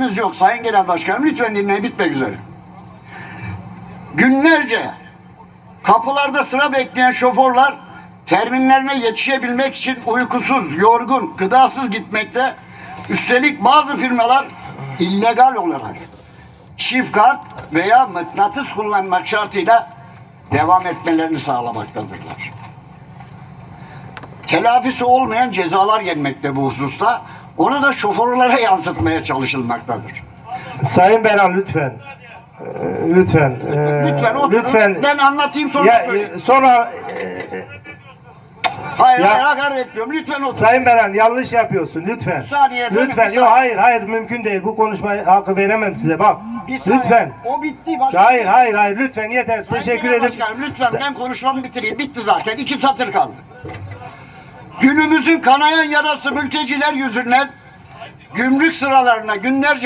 Biz yok Sayın Genel Başkanım lütfen dinleyin bitmek üzere. Günlerce kapılarda sıra bekleyen şoförler terminlerine yetişebilmek için uykusuz, yorgun, gıdasız gitmekte. Üstelik bazı firmalar illegal olarak çift kart veya mıknatıs kullanmak şartıyla devam etmelerini sağlamaktadırlar. Telafisi olmayan cezalar gelmekte bu hususta. Onu da şoförlere yansıtmaya çalışılmaktadır. Sayın Beran lütfen. Ee, Lütfen. ee, Lütfen oturun. Lütfen. Ben anlatayım sonra Ya, söyleyeyim. e, sonra e, Hayır ya- hayır hakaret etmiyorum. Lütfen oturun. Sayın Beran yanlış yapıyorsun lütfen. Bir saniye efendim, Lütfen. Yok hayır hayır mümkün değil. Bu konuşmayı hakkı veremem size. Bak. Bir saniye. Lütfen. O bitti. Başka Hayır hayır hayır lütfen yeter. Sayın Teşekkür ederim. Başkanım lütfen ben konuşmamı bitireyim. Bitti zaten. İki satır kaldı. Günümüzün kanayan yarası mülteciler yüzünden gümrük sıralarına günlerce